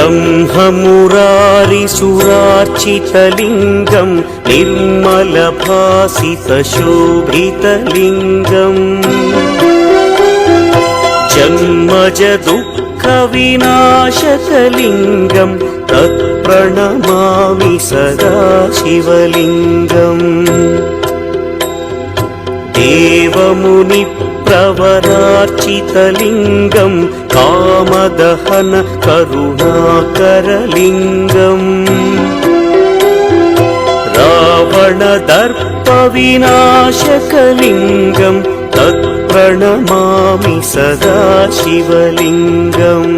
ब्रह्ममुरारिसुरार्चितलिङ्गं निर्मलभासितशोभितलिङ्गम् जन्मज दुःखविनाशकलिङ्गं तत्प्रणमामि सदा शिवलिङ्गम् देवमुनिप्रवरार्चितलिङ्गं कामदहन करुणाकरलिङ्गम् रावणदर्पविनाशकलिङ्गं तत्प्रणमामि सदा शिवलिङ्गम्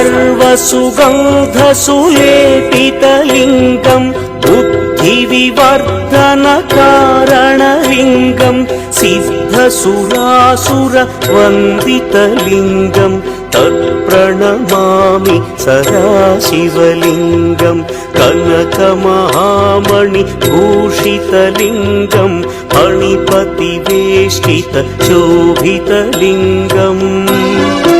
सर्वसुगन्धसुलेपितलिङ्गं बुद्धिविवर्धनकारणलिङ्गं सिद्धसुरासुरवन्दितलिङ्गं तत्प्रणमामि सदा शिवलिङ्गं कनकमहामणिभूषितलिङ्गं मणिपतिवेष्टितशोभितलिङ्गम्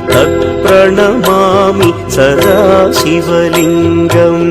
तत्प्रणमामि सदा शिवलिङ्गम्